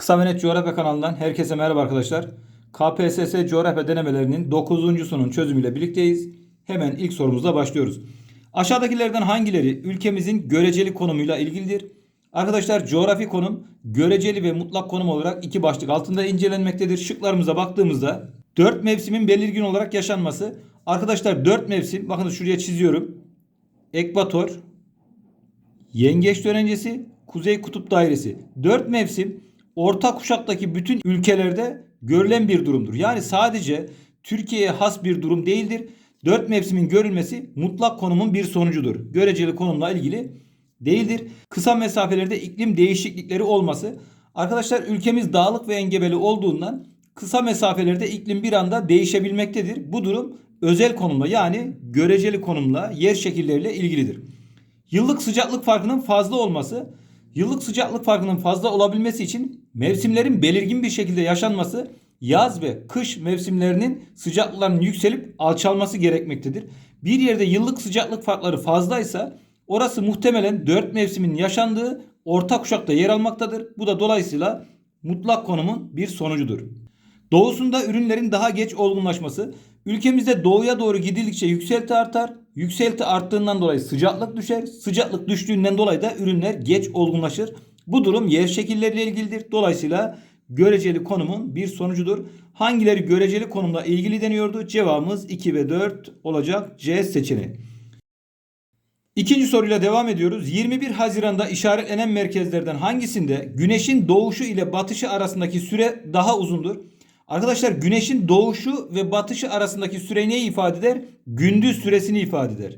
Kısa ve Net Coğrafya kanalından herkese merhaba arkadaşlar. KPSS coğrafya denemelerinin 9.sunun çözümüyle birlikteyiz. Hemen ilk sorumuzla başlıyoruz. Aşağıdakilerden hangileri ülkemizin göreceli konumuyla ilgilidir? Arkadaşlar coğrafi konum göreceli ve mutlak konum olarak iki başlık altında incelenmektedir. Şıklarımıza baktığımızda 4 mevsimin belirgin olarak yaşanması. Arkadaşlar 4 mevsim bakın şuraya çiziyorum. Ekvator, Yengeç dönencesi, Kuzey Kutup Dairesi. Dört mevsim orta kuşaktaki bütün ülkelerde görülen bir durumdur. Yani sadece Türkiye'ye has bir durum değildir. Dört mevsimin görülmesi mutlak konumun bir sonucudur. Göreceli konumla ilgili değildir. Kısa mesafelerde iklim değişiklikleri olması. Arkadaşlar ülkemiz dağlık ve engebeli olduğundan kısa mesafelerde iklim bir anda değişebilmektedir. Bu durum özel konumla yani göreceli konumla yer şekilleriyle ilgilidir. Yıllık sıcaklık farkının fazla olması, yıllık sıcaklık farkının fazla olabilmesi için mevsimlerin belirgin bir şekilde yaşanması, yaz ve kış mevsimlerinin sıcaklıklarının yükselip alçalması gerekmektedir. Bir yerde yıllık sıcaklık farkları fazlaysa orası muhtemelen 4 mevsimin yaşandığı orta kuşakta yer almaktadır. Bu da dolayısıyla mutlak konumun bir sonucudur. Doğusunda ürünlerin daha geç olgunlaşması, ülkemizde doğuya doğru gidildikçe yükselti artar. Yükselti arttığından dolayı sıcaklık düşer. Sıcaklık düştüğünden dolayı da ürünler geç olgunlaşır. Bu durum yer şekilleriyle ilgilidir. Dolayısıyla göreceli konumun bir sonucudur. Hangileri göreceli konumla ilgili deniyordu? Cevabımız 2 ve 4 olacak C seçeneği. İkinci soruyla devam ediyoruz. 21 Haziran'da işaretlenen merkezlerden hangisinde güneşin doğuşu ile batışı arasındaki süre daha uzundur? Arkadaşlar güneşin doğuşu ve batışı arasındaki süre neyi ifade eder? Gündüz süresini ifade eder.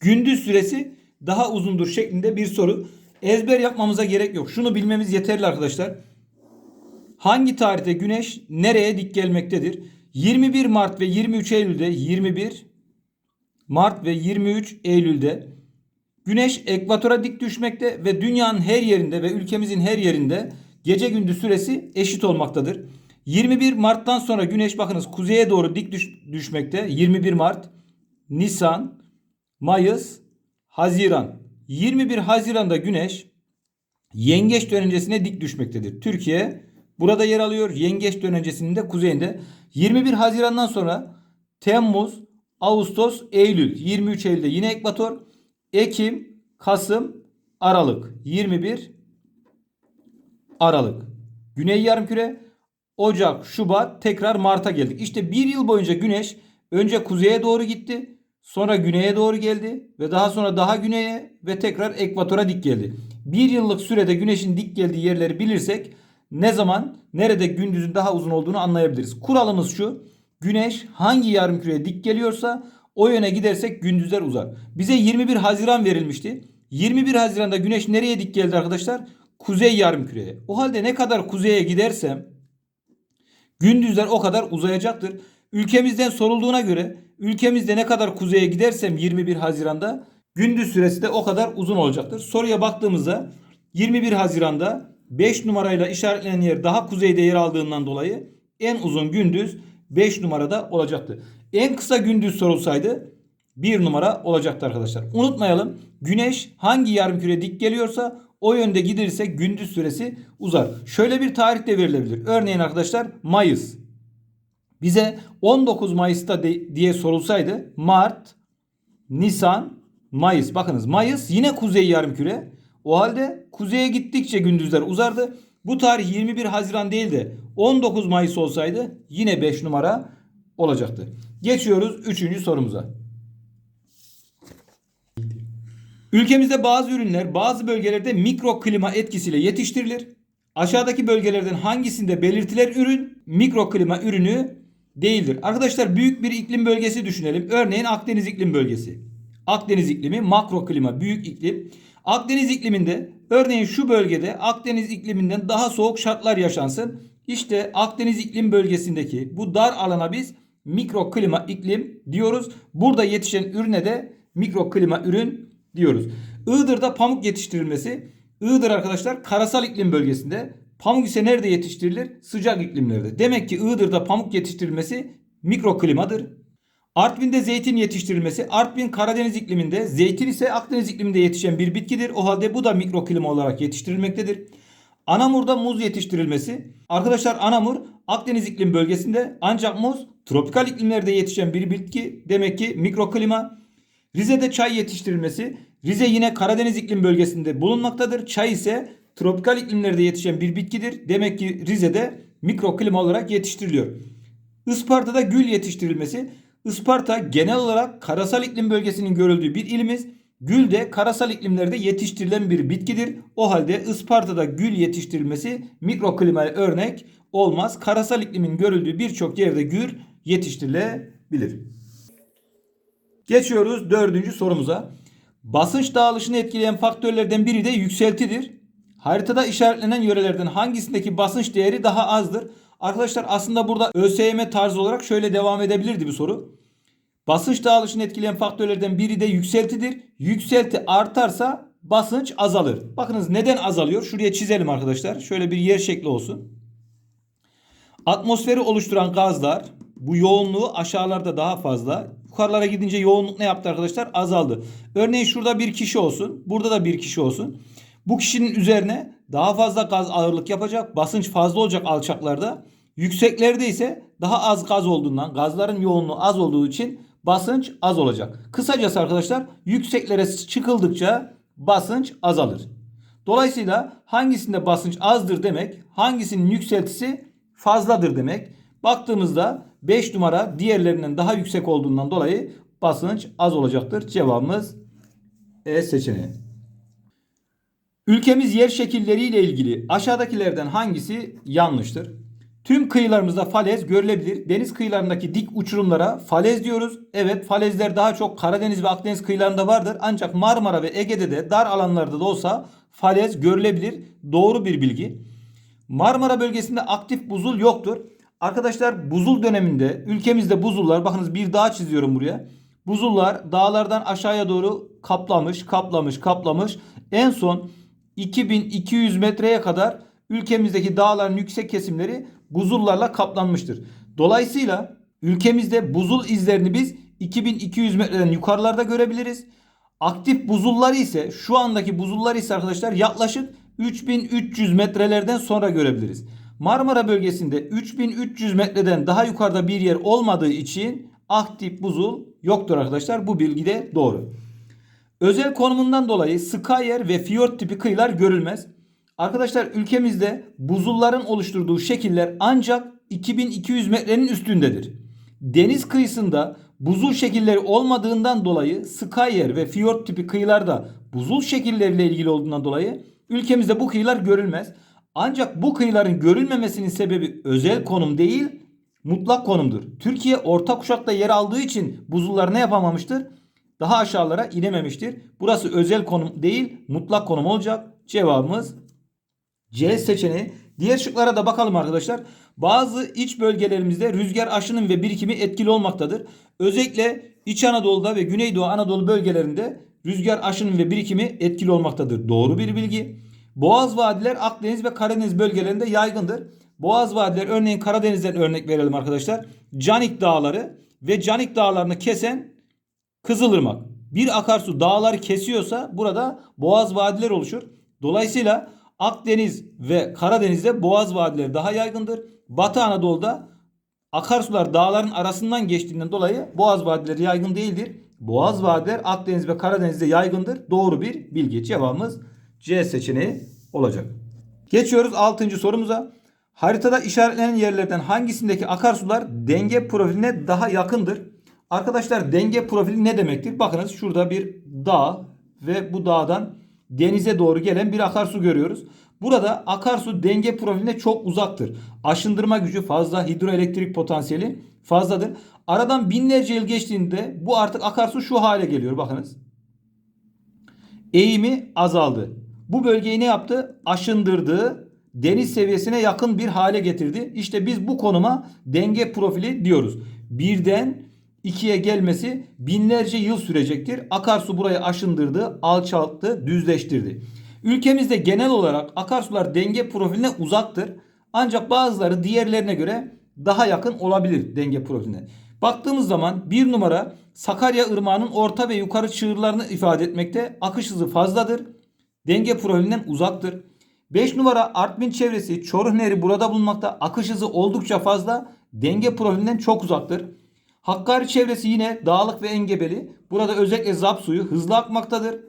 Gündüz süresi daha uzundur şeklinde bir soru. Ezber yapmamıza gerek yok. Şunu bilmemiz yeterli arkadaşlar. Hangi tarihte güneş nereye dik gelmektedir? 21 Mart ve 23 Eylül'de 21 Mart ve 23 Eylül'de Güneş ekvatora dik düşmekte ve dünyanın her yerinde ve ülkemizin her yerinde gece gündüz süresi eşit olmaktadır. 21 Mart'tan sonra güneş bakınız kuzeye doğru dik düş- düşmekte. 21 Mart, Nisan, Mayıs, Haziran. 21 Haziran'da güneş Yengeç dönencesine dik düşmektedir. Türkiye burada yer alıyor. Yengeç dönencesinin de kuzeyinde. 21 Haziran'dan sonra Temmuz, Ağustos, Eylül. 23 Eylül'de yine ekvator. Ekim, Kasım, Aralık. 21 Aralık. Güney yarımküre Ocak, Şubat tekrar Mart'a geldik. İşte bir yıl boyunca güneş önce kuzeye doğru gitti. Sonra güneye doğru geldi. Ve daha sonra daha güneye ve tekrar ekvatora dik geldi. Bir yıllık sürede güneşin dik geldiği yerleri bilirsek ne zaman nerede gündüzün daha uzun olduğunu anlayabiliriz. Kuralımız şu. Güneş hangi yarımküreye dik geliyorsa o yöne gidersek gündüzler uzar. Bize 21 Haziran verilmişti. 21 Haziran'da güneş nereye dik geldi arkadaşlar? Kuzey yarımküreye. O halde ne kadar kuzeye gidersem gündüzler o kadar uzayacaktır. Ülkemizden sorulduğuna göre ülkemizde ne kadar kuzeye gidersem 21 Haziran'da gündüz süresi de o kadar uzun olacaktır. Soruya baktığımızda 21 Haziran'da 5 numarayla işaretlenen yer daha kuzeyde yer aldığından dolayı en uzun gündüz 5 numarada olacaktı. En kısa gündüz sorulsaydı 1 numara olacaktı arkadaşlar. Unutmayalım güneş hangi yarımküre dik geliyorsa o yönde gidilirse gündüz süresi uzar. Şöyle bir tarih de verilebilir. Örneğin arkadaşlar Mayıs. Bize 19 Mayıs'ta de- diye sorulsaydı Mart, Nisan, Mayıs. Bakınız Mayıs yine kuzey yarımküre. O halde kuzeye gittikçe gündüzler uzardı. Bu tarih 21 Haziran değil de 19 Mayıs olsaydı yine 5 numara olacaktı. Geçiyoruz 3. sorumuza. Ülkemizde bazı ürünler bazı bölgelerde mikro klima etkisiyle yetiştirilir. Aşağıdaki bölgelerden hangisinde belirtilen ürün mikro klima ürünü değildir? Arkadaşlar büyük bir iklim bölgesi düşünelim. Örneğin Akdeniz iklim bölgesi. Akdeniz iklimi makro klima büyük iklim. Akdeniz ikliminde örneğin şu bölgede Akdeniz ikliminden daha soğuk şartlar yaşansın. İşte Akdeniz iklim bölgesindeki bu dar alana biz mikro klima iklim diyoruz. Burada yetişen ürüne de mikro klima ürün diyoruz. Iğdır'da pamuk yetiştirilmesi. Iğdır arkadaşlar karasal iklim bölgesinde. Pamuk ise nerede yetiştirilir? Sıcak iklimlerde. Demek ki Iğdır'da pamuk yetiştirilmesi mikro klimadır. Artvin'de zeytin yetiştirilmesi. Artvin Karadeniz ikliminde, zeytin ise Akdeniz ikliminde yetişen bir bitkidir. O halde bu da mikro klima olarak yetiştirilmektedir. Anamur'da muz yetiştirilmesi. Arkadaşlar Anamur Akdeniz iklim bölgesinde ancak muz tropikal iklimlerde yetişen bir bitki. Demek ki mikroklima. Rize'de çay yetiştirilmesi. Rize yine Karadeniz iklim bölgesinde bulunmaktadır. Çay ise tropikal iklimlerde yetişen bir bitkidir. Demek ki Rize'de mikroklima olarak yetiştiriliyor. Isparta'da gül yetiştirilmesi. Isparta genel olarak karasal iklim bölgesinin görüldüğü bir ilimiz. Gül de karasal iklimlerde yetiştirilen bir bitkidir. O halde Isparta'da gül yetiştirilmesi mikroklimaya örnek olmaz. Karasal iklimin görüldüğü birçok yerde gül yetiştirilebilir. Geçiyoruz dördüncü sorumuza. Basınç dağılışını etkileyen faktörlerden biri de yükseltidir. Haritada işaretlenen yörelerden hangisindeki basınç değeri daha azdır? Arkadaşlar aslında burada ÖSYM tarzı olarak şöyle devam edebilirdi bir soru. Basınç dağılışını etkileyen faktörlerden biri de yükseltidir. Yükselti artarsa basınç azalır. Bakınız neden azalıyor? Şuraya çizelim arkadaşlar. Şöyle bir yer şekli olsun. Atmosferi oluşturan gazlar bu yoğunluğu aşağılarda daha fazla. Yukarılara gidince yoğunluk ne yaptı arkadaşlar? Azaldı. Örneğin şurada bir kişi olsun. Burada da bir kişi olsun. Bu kişinin üzerine daha fazla gaz ağırlık yapacak. Basınç fazla olacak alçaklarda. Yükseklerde ise daha az gaz olduğundan, gazların yoğunluğu az olduğu için basınç az olacak. Kısacası arkadaşlar yükseklere çıkıldıkça basınç azalır. Dolayısıyla hangisinde basınç azdır demek, hangisinin yükseltisi fazladır demek. Baktığımızda 5 numara diğerlerinden daha yüksek olduğundan dolayı basınç az olacaktır. Cevabımız E seçeneği. Ülkemiz yer şekilleriyle ilgili aşağıdakilerden hangisi yanlıştır? Tüm kıyılarımızda falez görülebilir. Deniz kıyılarındaki dik uçurumlara falez diyoruz. Evet falezler daha çok Karadeniz ve Akdeniz kıyılarında vardır. Ancak Marmara ve Ege'de de dar alanlarda da olsa falez görülebilir. Doğru bir bilgi. Marmara bölgesinde aktif buzul yoktur. Arkadaşlar buzul döneminde ülkemizde buzullar bakınız bir dağ çiziyorum buraya. Buzullar dağlardan aşağıya doğru kaplamış, kaplamış, kaplamış. En son 2200 metreye kadar ülkemizdeki dağların yüksek kesimleri buzullarla kaplanmıştır. Dolayısıyla ülkemizde buzul izlerini biz 2200 metreden yukarılarda görebiliriz. Aktif buzulları ise şu andaki buzullar ise arkadaşlar yaklaşık 3300 metrelerden sonra görebiliriz. Marmara bölgesinde 3300 metreden daha yukarıda bir yer olmadığı için aktif buzul yoktur arkadaşlar. Bu bilgi de doğru. Özel konumundan dolayı Skyer ve fiyort tipi kıyılar görülmez. Arkadaşlar ülkemizde buzulların oluşturduğu şekiller ancak 2200 metrenin üstündedir. Deniz kıyısında buzul şekilleri olmadığından dolayı Skyer ve fiyort tipi kıyılarda buzul şekilleriyle ilgili olduğundan dolayı ülkemizde bu kıyılar görülmez. Ancak bu kıyıların görülmemesinin sebebi özel konum değil, mutlak konumdur. Türkiye orta kuşakta yer aldığı için buzullar ne yapamamıştır? Daha aşağılara inememiştir. Burası özel konum değil, mutlak konum olacak. Cevabımız C seçeneği. Diğer şıklara da bakalım arkadaşlar. Bazı iç bölgelerimizde rüzgar aşının ve birikimi etkili olmaktadır. Özellikle İç Anadolu'da ve Güneydoğu Anadolu bölgelerinde rüzgar aşının ve birikimi etkili olmaktadır. Doğru bir bilgi. Boğaz vadiler Akdeniz ve Karadeniz bölgelerinde yaygındır. Boğaz vadiler örneğin Karadeniz'den örnek verelim arkadaşlar. Canik Dağları ve Canik Dağlarını kesen Kızılırmak. Bir akarsu dağları kesiyorsa burada boğaz vadiler oluşur. Dolayısıyla Akdeniz ve Karadeniz'de boğaz vadileri daha yaygındır. Batı Anadolu'da akarsular dağların arasından geçtiğinden dolayı boğaz vadileri yaygın değildir. Boğaz vadiler Akdeniz ve Karadeniz'de yaygındır. Doğru bir bilgi. Cevabımız C seçeneği olacak. Geçiyoruz 6. sorumuza. Haritada işaretlenen yerlerden hangisindeki akarsular denge profiline daha yakındır? Arkadaşlar denge profili ne demektir? Bakınız şurada bir dağ ve bu dağdan denize doğru gelen bir akarsu görüyoruz. Burada akarsu denge profiline çok uzaktır. Aşındırma gücü fazla, hidroelektrik potansiyeli fazladır. Aradan binlerce yıl geçtiğinde bu artık akarsu şu hale geliyor bakınız. Eğimi azaldı. Bu bölgeyi ne yaptı? Aşındırdı. Deniz seviyesine yakın bir hale getirdi. İşte biz bu konuma denge profili diyoruz. Birden ikiye gelmesi binlerce yıl sürecektir. Akarsu burayı aşındırdı, alçalttı, düzleştirdi. Ülkemizde genel olarak akarsular denge profiline uzaktır. Ancak bazıları diğerlerine göre daha yakın olabilir denge profiline. Baktığımız zaman bir numara Sakarya Irmağı'nın orta ve yukarı çığırlarını ifade etmekte. Akış hızı fazladır. Denge profilinden uzaktır. 5 numara Artvin çevresi Çoruh Nehri burada bulunmakta. Akış hızı oldukça fazla. Denge profilinden çok uzaktır. Hakkari çevresi yine dağlık ve engebeli. Burada özellikle zap suyu hızlı akmaktadır.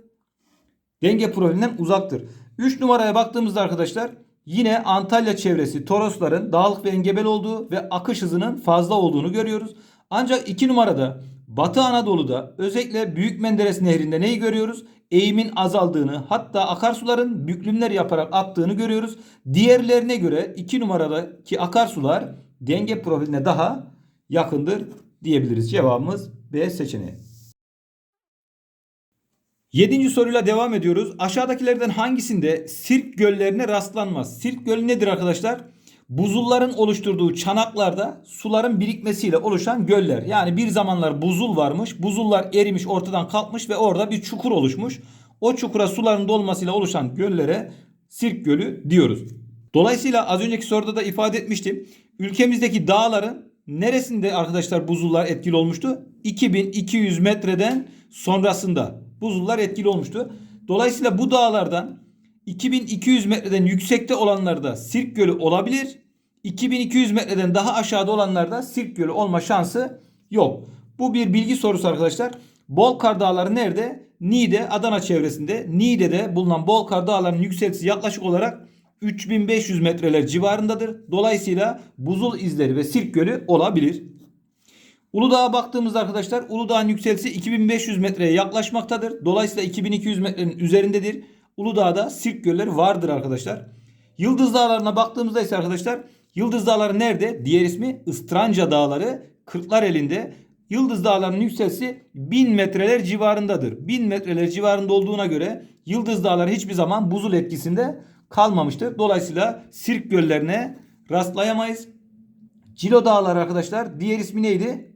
Denge profilinden uzaktır. 3 numaraya baktığımızda arkadaşlar yine Antalya çevresi Torosların dağlık ve engebeli olduğu ve akış hızının fazla olduğunu görüyoruz. Ancak 2 numarada Batı Anadolu'da özellikle Büyük Menderes Nehri'nde neyi görüyoruz? Eğimin azaldığını hatta akarsuların büklümler yaparak aktığını görüyoruz. Diğerlerine göre 2 numaradaki akarsular denge profiline daha yakındır diyebiliriz. Cevabımız B seçeneği. Yedinci soruyla devam ediyoruz. Aşağıdakilerden hangisinde sirk göllerine rastlanmaz? Sirk gölü nedir arkadaşlar? Buzulların oluşturduğu çanaklarda suların birikmesiyle oluşan göller. Yani bir zamanlar buzul varmış. Buzullar erimiş ortadan kalkmış ve orada bir çukur oluşmuş. O çukura suların dolmasıyla oluşan göllere sirk gölü diyoruz. Dolayısıyla az önceki soruda da ifade etmiştim. Ülkemizdeki dağların neresinde arkadaşlar buzullar etkili olmuştu? 2200 metreden sonrasında buzullar etkili olmuştu. Dolayısıyla bu dağlardan 2200 metreden yüksekte olanlarda sirk gölü olabilir. 2200 metreden daha aşağıda olanlarda sirk gölü olma şansı yok. Bu bir bilgi sorusu arkadaşlar. Bolkar Dağları nerede? Niğde, Adana çevresinde. Niğde'de bulunan Bolkar Dağları'nın yükseltisi yaklaşık olarak 3500 metreler civarındadır. Dolayısıyla buzul izleri ve sirk gölü olabilir. Uludağ'a baktığımızda arkadaşlar Uludağ'ın yükseltisi 2500 metreye yaklaşmaktadır. Dolayısıyla 2200 metrenin üzerindedir. Uludağ'da sirk gölleri vardır arkadaşlar. Yıldız Dağları'na baktığımızda ise arkadaşlar Yıldız Dağları nerede? Diğer ismi Istranca Dağları. Kırklar elinde. Yıldız Dağları'nın yükseltisi 1000 metreler civarındadır. 1000 metreler civarında olduğuna göre Yıldız Dağları hiçbir zaman buzul etkisinde kalmamıştır. Dolayısıyla sirk göllerine rastlayamayız. Cilo Dağları arkadaşlar diğer ismi neydi?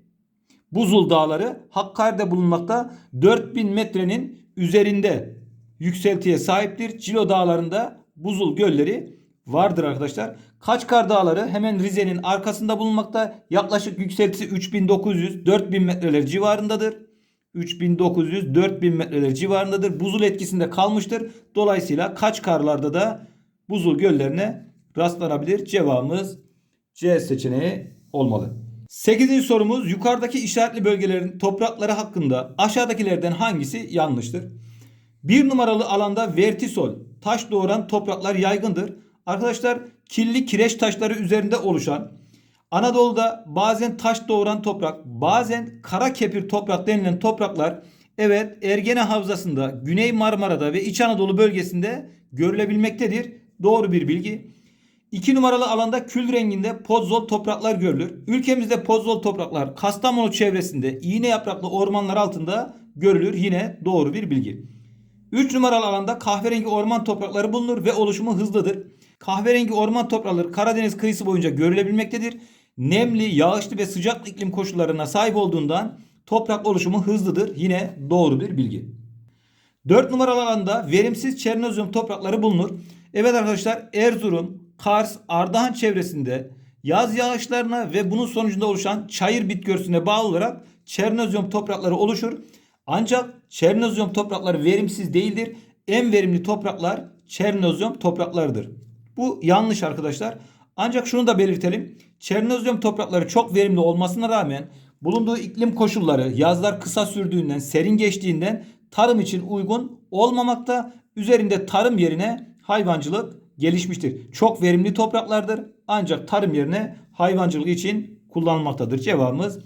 Buzul Dağları Hakkari'de bulunmakta 4000 metrenin üzerinde yükseltiye sahiptir. Cilo Dağları'nda buzul gölleri vardır arkadaşlar. Kaçkar Dağları hemen Rize'nin arkasında bulunmakta. Yaklaşık yükseltisi 3900-4000 metreler civarındadır. 3900-4000 metreler civarındadır. Buzul etkisinde kalmıştır. Dolayısıyla Kaçkarlarda da buzul göllerine rastlanabilir. Cevabımız C seçeneği olmalı. 8. sorumuz yukarıdaki işaretli bölgelerin toprakları hakkında aşağıdakilerden hangisi yanlıştır? Bir numaralı alanda vertisol taş doğuran topraklar yaygındır. Arkadaşlar kirli kireç taşları üzerinde oluşan Anadolu'da bazen taş doğuran toprak bazen kara kepir toprak denilen topraklar evet Ergene Havzası'nda Güney Marmara'da ve İç Anadolu bölgesinde görülebilmektedir. Doğru bir bilgi. 2 numaralı alanda kül renginde pozzol topraklar görülür. Ülkemizde pozzol topraklar Kastamonu çevresinde iğne yapraklı ormanlar altında görülür. Yine doğru bir bilgi. 3 numaralı alanda kahverengi orman toprakları bulunur ve oluşumu hızlıdır. Kahverengi orman toprakları Karadeniz kıyısı boyunca görülebilmektedir. Nemli, yağışlı ve sıcak iklim koşullarına sahip olduğundan toprak oluşumu hızlıdır. Yine doğru bir bilgi. 4 numaralı alanda verimsiz çernozyum toprakları bulunur. Evet arkadaşlar Erzurum, Kars, Ardahan çevresinde yaz yağışlarına ve bunun sonucunda oluşan çayır bitki örtüsüne bağlı olarak çernozyum toprakları oluşur. Ancak çernozyum toprakları verimsiz değildir. En verimli topraklar çernozyum topraklarıdır. Bu yanlış arkadaşlar. Ancak şunu da belirtelim. Çernozyum toprakları çok verimli olmasına rağmen bulunduğu iklim koşulları yazlar kısa sürdüğünden, serin geçtiğinden tarım için uygun olmamakta. Üzerinde tarım yerine hayvancılık gelişmiştir. Çok verimli topraklardır ancak tarım yerine hayvancılık için kullanılmaktadır. Cevabımız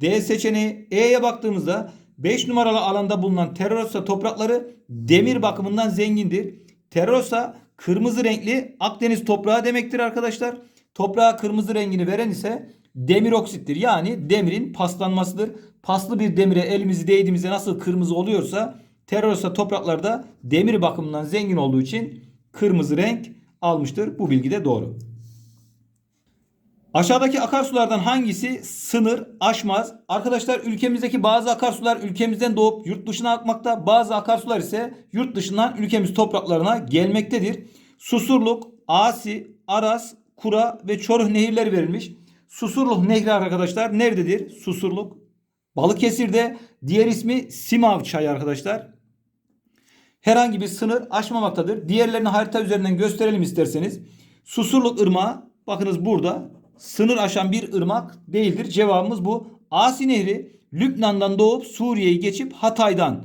D seçeneği. E'ye baktığımızda 5 numaralı alanda bulunan Terrosa toprakları demir bakımından zengindir. Terrosa kırmızı renkli Akdeniz toprağı demektir arkadaşlar. Toprağa kırmızı rengini veren ise demir oksittir. Yani demirin paslanmasıdır. Paslı bir demire elimizi değdiğimizde nasıl kırmızı oluyorsa Terrosa topraklarda demir bakımından zengin olduğu için kırmızı renk almıştır. Bu bilgi de doğru. Aşağıdaki akarsulardan hangisi sınır aşmaz? Arkadaşlar ülkemizdeki bazı akarsular ülkemizden doğup yurt dışına akmakta. Bazı akarsular ise yurt dışından ülkemiz topraklarına gelmektedir. Susurluk, Asi, Aras, Kura ve Çoruh nehirleri verilmiş. Susurluk nehri arkadaşlar nerededir? Susurluk. Balıkesir'de diğer ismi Simav çayı arkadaşlar. herhangi bir sınır aşmamaktadır. Diğerlerini harita üzerinden gösterelim isterseniz. Susurluk Irmağı bakınız burada sınır aşan bir ırmak değildir. Cevabımız bu. Asi Nehri Lübnan'dan doğup Suriye'yi geçip Hatay'dan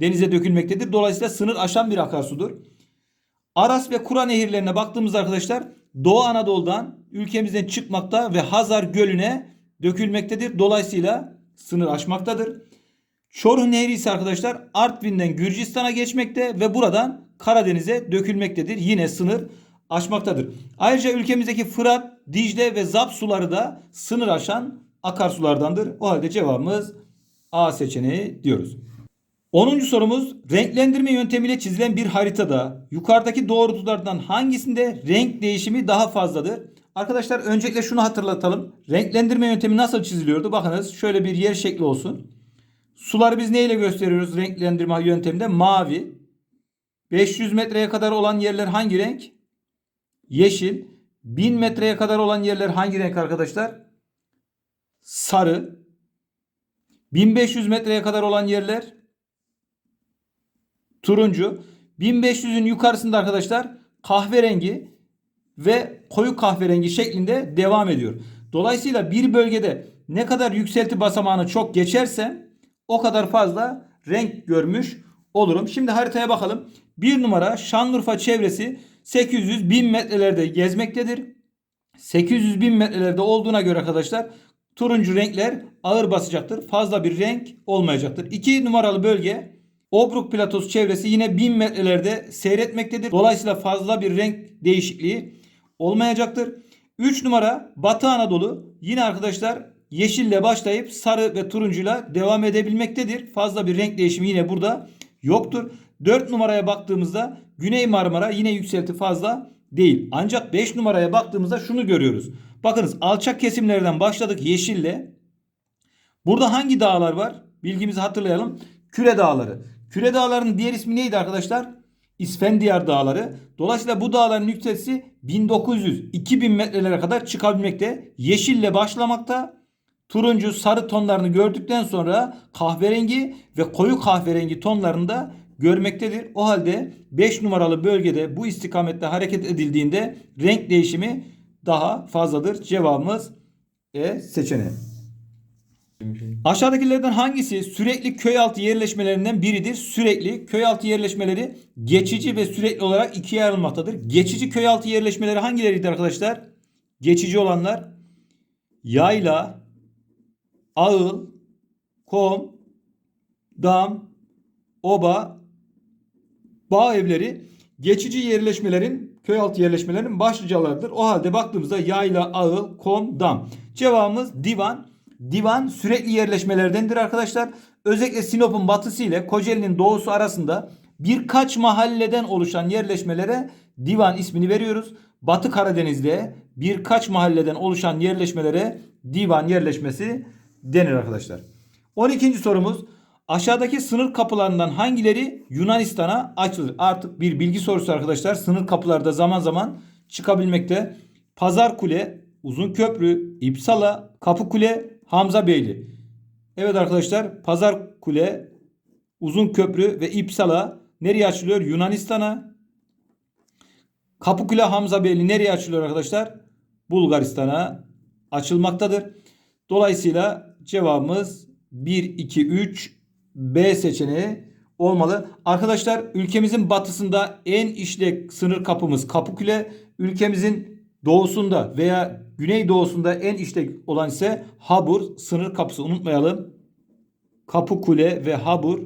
denize dökülmektedir. Dolayısıyla sınır aşan bir akarsudur. Aras ve Kura nehirlerine baktığımızda arkadaşlar Doğu Anadolu'dan ülkemizden çıkmakta ve Hazar Gölü'ne dökülmektedir. Dolayısıyla sınır aşmaktadır. Çoruh Nehri ise arkadaşlar Artvin'den Gürcistan'a geçmekte ve buradan Karadeniz'e dökülmektedir. Yine sınır aşmaktadır. Ayrıca ülkemizdeki Fırat, Dicle ve Zap suları da sınır aşan akarsulardandır. O halde cevabımız A seçeneği diyoruz. 10. sorumuz renklendirme yöntemiyle çizilen bir haritada yukarıdaki doğrultulardan hangisinde renk değişimi daha fazladır? Arkadaşlar öncelikle şunu hatırlatalım. Renklendirme yöntemi nasıl çiziliyordu? Bakınız şöyle bir yer şekli olsun. Suları biz neyle gösteriyoruz renklendirme yönteminde? Mavi. 500 metreye kadar olan yerler hangi renk? Yeşil. 1000 metreye kadar olan yerler hangi renk arkadaşlar? Sarı. 1500 metreye kadar olan yerler turuncu. 1500'ün yukarısında arkadaşlar kahverengi ve koyu kahverengi şeklinde devam ediyor. Dolayısıyla bir bölgede ne kadar yükselti basamağını çok geçersem o kadar fazla renk görmüş olurum. Şimdi haritaya bakalım. Bir numara Şanlıurfa çevresi 800 bin metrelerde gezmektedir. 800 bin metrelerde olduğuna göre arkadaşlar turuncu renkler ağır basacaktır. Fazla bir renk olmayacaktır. 2 numaralı bölge Obruk platosu çevresi yine 1000 metrelerde seyretmektedir. Dolayısıyla fazla bir renk değişikliği olmayacaktır. 3 numara Batı Anadolu yine arkadaşlar yeşille başlayıp sarı ve turuncuyla devam edebilmektedir. Fazla bir renk değişimi yine burada yoktur. 4 numaraya baktığımızda Güney Marmara yine yükselti fazla değil. Ancak 5 numaraya baktığımızda şunu görüyoruz. Bakınız alçak kesimlerden başladık yeşille. Burada hangi dağlar var? Bilgimizi hatırlayalım. Küre Dağları. Küre Dağları'nın diğer ismi neydi arkadaşlar? İsfendiyar Dağları. Dolayısıyla bu dağların yükseltisi 1900-2000 metrelere kadar çıkabilmekte. Yeşille başlamakta. Turuncu, sarı tonlarını gördükten sonra kahverengi ve koyu kahverengi tonlarını da görmektedir. O halde 5 numaralı bölgede bu istikamette hareket edildiğinde renk değişimi daha fazladır. Cevabımız E seçeneği. Aşağıdakilerden hangisi sürekli köy altı yerleşmelerinden biridir? Sürekli köy altı yerleşmeleri geçici ve sürekli olarak ikiye ayrılmaktadır. Geçici köy altı yerleşmeleri hangileriydi arkadaşlar? Geçici olanlar yayla, ağıl, kom, dam, oba, bağ evleri geçici yerleşmelerin köy altı yerleşmelerin başlıcalarıdır. O halde baktığımızda yayla, ağıl, kom, dam. Cevabımız divan. Divan sürekli yerleşmelerdendir arkadaşlar. Özellikle Sinop'un batısı ile Kocaeli'nin doğusu arasında birkaç mahalleden oluşan yerleşmelere divan ismini veriyoruz. Batı Karadeniz'de birkaç mahalleden oluşan yerleşmelere divan yerleşmesi denir arkadaşlar. 12. sorumuz aşağıdaki sınır kapılarından hangileri Yunanistan'a açılır? Artık bir bilgi sorusu arkadaşlar. Sınır kapılarda zaman zaman çıkabilmekte. Pazar Kule, Uzun Köprü, İpsala, Kapıkule, Hamza Beyli. Evet arkadaşlar Pazar Kule, Uzun Köprü ve İpsala nereye açılıyor? Yunanistan'a. Kapıkule Hamza Beyli nereye açılıyor arkadaşlar? Bulgaristan'a açılmaktadır. Dolayısıyla cevabımız 1, 2, 3 B seçeneği olmalı. Arkadaşlar ülkemizin batısında en işlek sınır kapımız Kapıkule. Ülkemizin doğusunda veya güneydoğusunda en işlek olan ise Habur sınır kapısı unutmayalım. Kapıkule ve Habur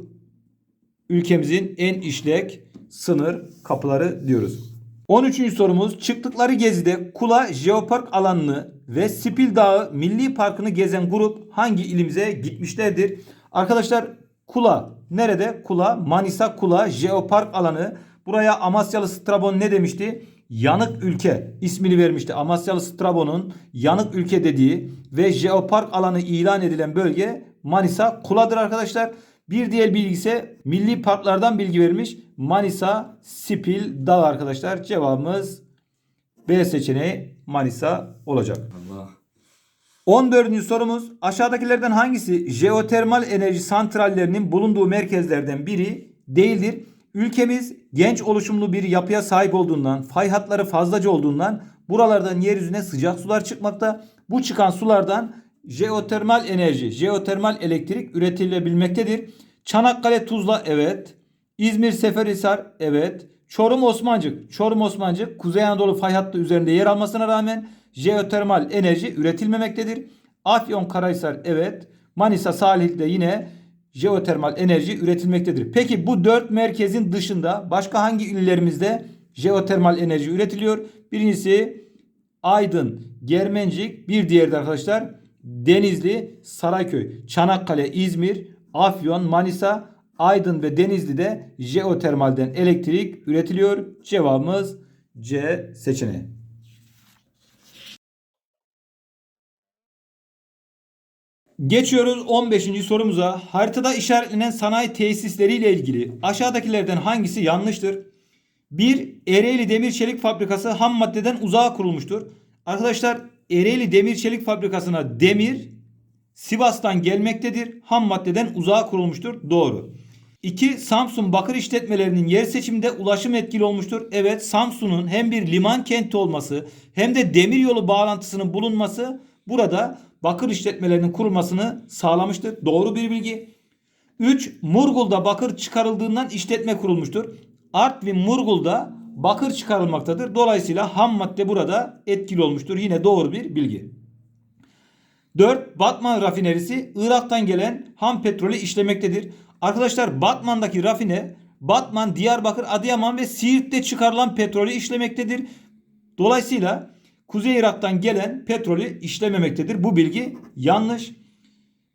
ülkemizin en işlek sınır kapıları diyoruz. 13. sorumuz çıktıkları gezide Kula Jeopark alanını ve Spil Dağı Milli Parkı'nı gezen grup hangi ilimize gitmişlerdir? Arkadaşlar Kula nerede? Kula Manisa Kula Jeopark alanı. Buraya Amasyalı Strabon ne demişti? Yanık ülke ismini vermişti. Amasyalı Strabon'un yanık ülke dediği ve jeopark alanı ilan edilen bölge Manisa Kula'dır arkadaşlar. Bir diğer bilgi ise milli parklardan bilgi vermiş. Manisa Spil Dağı arkadaşlar. Cevabımız B seçeneği Manisa olacak. Allah. 14. sorumuz aşağıdakilerden hangisi jeotermal enerji santrallerinin bulunduğu merkezlerden biri değildir? Ülkemiz genç oluşumlu bir yapıya sahip olduğundan, fay hatları fazlaca olduğundan buralardan yeryüzüne sıcak sular çıkmakta. Bu çıkan sulardan jeotermal enerji, jeotermal elektrik üretilebilmektedir. Çanakkale Tuzla evet. İzmir Seferihisar evet. Çorum Osmancık, Çorum Osmancık Kuzey Anadolu fay hattı üzerinde yer almasına rağmen jeotermal enerji üretilmemektedir. Afyon Karahisar evet. Manisa Salihli'de yine jeotermal enerji üretilmektedir. Peki bu dört merkezin dışında başka hangi illerimizde jeotermal enerji üretiliyor? Birincisi Aydın, Germencik, bir diğeri de arkadaşlar Denizli, Sarayköy, Çanakkale, İzmir, Afyon, Manisa, Aydın ve Denizli'de jeotermalden elektrik üretiliyor. Cevabımız C seçeneği. Geçiyoruz 15. sorumuza. Haritada işaretlenen sanayi tesisleri ile ilgili aşağıdakilerden hangisi yanlıştır? 1. Ereğli Demir Çelik Fabrikası ham maddeden uzağa kurulmuştur. Arkadaşlar Ereğli Demir Çelik Fabrikası'na demir Sivas'tan gelmektedir. Ham maddeden uzağa kurulmuştur. Doğru. 2. Samsun bakır işletmelerinin yer seçiminde ulaşım etkili olmuştur. Evet Samsun'un hem bir liman kenti olması hem de demiryolu bağlantısının bulunması burada bakır işletmelerinin kurulmasını sağlamıştır. Doğru bir bilgi. 3. Murgul'da bakır çıkarıldığından işletme kurulmuştur. Artvin Murgul'da bakır çıkarılmaktadır. Dolayısıyla ham madde burada etkili olmuştur. Yine doğru bir bilgi. 4. Batman rafinerisi Irak'tan gelen ham petrolü işlemektedir. Arkadaşlar Batman'daki rafine Batman, Diyarbakır, Adıyaman ve Siirt'te çıkarılan petrolü işlemektedir. Dolayısıyla Kuzey Irak'tan gelen petrolü işlememektedir. Bu bilgi yanlış.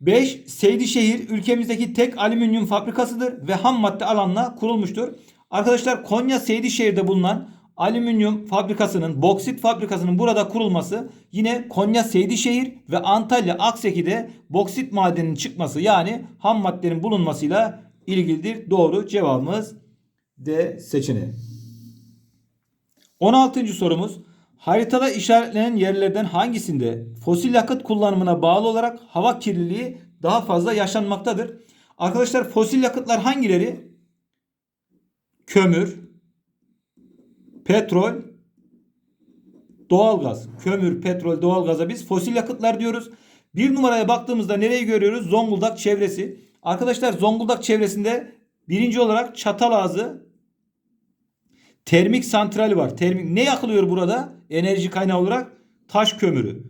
5. Seydişehir ülkemizdeki tek alüminyum fabrikasıdır ve ham madde alanına kurulmuştur. Arkadaşlar Konya Seydişehir'de bulunan alüminyum fabrikasının, boksit fabrikasının burada kurulması yine Konya Seydişehir ve Antalya Akseki'de boksit madeninin çıkması yani ham maddenin bulunmasıyla ilgilidir. Doğru cevabımız D seçeneği. 16. sorumuz. Haritada işaretlenen yerlerden hangisinde fosil yakıt kullanımına bağlı olarak hava kirliliği daha fazla yaşanmaktadır? Arkadaşlar fosil yakıtlar hangileri? Kömür, petrol, doğalgaz. Kömür, petrol, doğalgaza biz fosil yakıtlar diyoruz. Bir numaraya baktığımızda nereyi görüyoruz? Zonguldak çevresi. Arkadaşlar Zonguldak çevresinde birinci olarak Çatalazı termik santrali var. Termik ne yakılıyor burada? Enerji kaynağı olarak taş kömürü.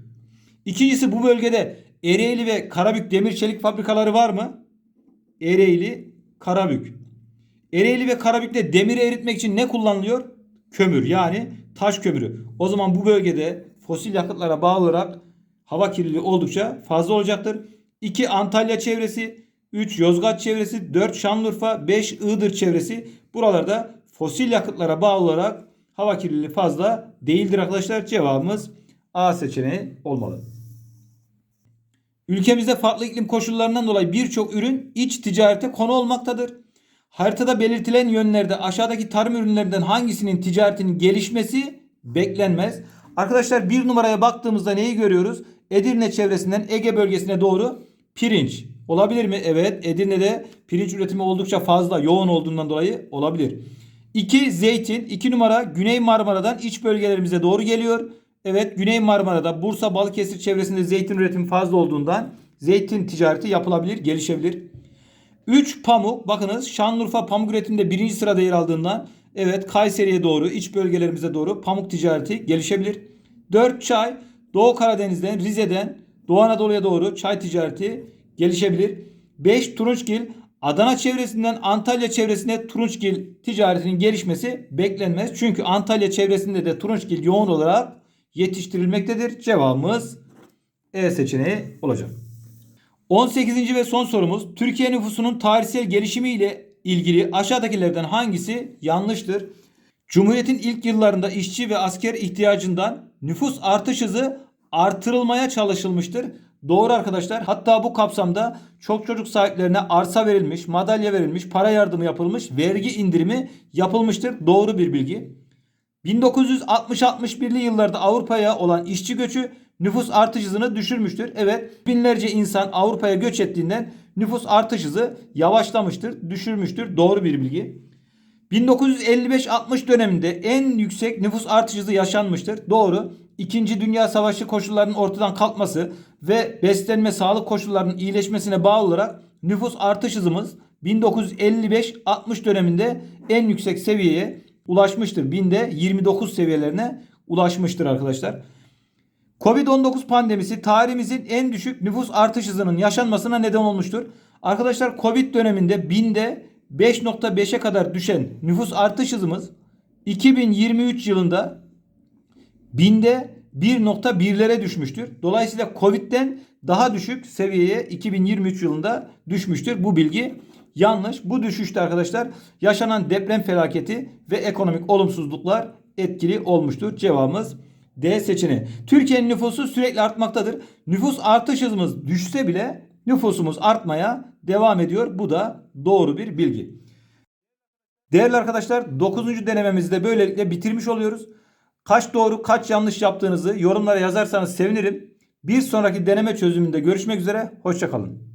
İkincisi bu bölgede Ereğli ve Karabük demir çelik fabrikaları var mı? Ereğli, Karabük. Ereğli ve Karabük'te demiri eritmek için ne kullanılıyor? Kömür yani taş kömürü. O zaman bu bölgede fosil yakıtlara bağlı olarak hava kirliliği oldukça fazla olacaktır. 2 Antalya çevresi, 3 Yozgat çevresi, 4 Şanlıurfa, 5 Iğdır çevresi. Buralarda fosil yakıtlara bağlı olarak hava kirliliği fazla değildir arkadaşlar. Cevabımız A seçeneği olmalı. Ülkemizde farklı iklim koşullarından dolayı birçok ürün iç ticarete konu olmaktadır. Haritada belirtilen yönlerde aşağıdaki tarım ürünlerinden hangisinin ticaretinin gelişmesi beklenmez. Arkadaşlar bir numaraya baktığımızda neyi görüyoruz? Edirne çevresinden Ege bölgesine doğru pirinç. Olabilir mi? Evet. Edirne'de pirinç üretimi oldukça fazla yoğun olduğundan dolayı olabilir. 2 zeytin. 2 numara Güney Marmara'dan iç bölgelerimize doğru geliyor. Evet Güney Marmara'da Bursa Balıkesir çevresinde zeytin üretimi fazla olduğundan zeytin ticareti yapılabilir, gelişebilir. 3 pamuk. Bakınız Şanlıurfa pamuk üretiminde birinci sırada yer aldığından evet Kayseri'ye doğru iç bölgelerimize doğru pamuk ticareti gelişebilir. 4 çay. Doğu Karadeniz'den Rize'den Doğu Anadolu'ya doğru çay ticareti gelişebilir. 5 turunçgil. Adana çevresinden Antalya çevresine turunçgil ticaretinin gelişmesi beklenmez. Çünkü Antalya çevresinde de turunçgil yoğun olarak yetiştirilmektedir. Cevabımız E seçeneği olacak. 18. ve son sorumuz Türkiye nüfusunun tarihsel gelişimi ile ilgili aşağıdakilerden hangisi yanlıştır? Cumhuriyetin ilk yıllarında işçi ve asker ihtiyacından nüfus artış hızı artırılmaya çalışılmıştır. Doğru arkadaşlar. Hatta bu kapsamda çok çocuk sahiplerine arsa verilmiş, madalya verilmiş, para yardımı yapılmış, vergi indirimi yapılmıştır. Doğru bir bilgi. 1960-61'li yıllarda Avrupa'ya olan işçi göçü nüfus artış hızını düşürmüştür. Evet binlerce insan Avrupa'ya göç ettiğinden nüfus artış hızı yavaşlamıştır, düşürmüştür. Doğru bir bilgi. 1955-60 döneminde en yüksek nüfus artış hızı yaşanmıştır. Doğru. İkinci Dünya Savaşı koşullarının ortadan kalkması ve beslenme sağlık koşullarının iyileşmesine bağlı olarak nüfus artış hızımız 1955-60 döneminde en yüksek seviyeye ulaşmıştır. Binde 29 seviyelerine ulaşmıştır arkadaşlar. Covid-19 pandemisi tarihimizin en düşük nüfus artış hızının yaşanmasına neden olmuştur. Arkadaşlar Covid döneminde binde 5.5'e kadar düşen nüfus artış hızımız 2023 yılında binde 1.1'lere düşmüştür. Dolayısıyla Covid'den daha düşük seviyeye 2023 yılında düşmüştür. Bu bilgi yanlış. Bu düşüşte arkadaşlar yaşanan deprem felaketi ve ekonomik olumsuzluklar etkili olmuştur. Cevabımız D seçeneği. Türkiye'nin nüfusu sürekli artmaktadır. Nüfus artış hızımız düşse bile nüfusumuz artmaya devam ediyor. Bu da doğru bir bilgi. Değerli arkadaşlar 9. denememizi de böylelikle bitirmiş oluyoruz. Kaç doğru kaç yanlış yaptığınızı yorumlara yazarsanız sevinirim. Bir sonraki deneme çözümünde görüşmek üzere. Hoşçakalın.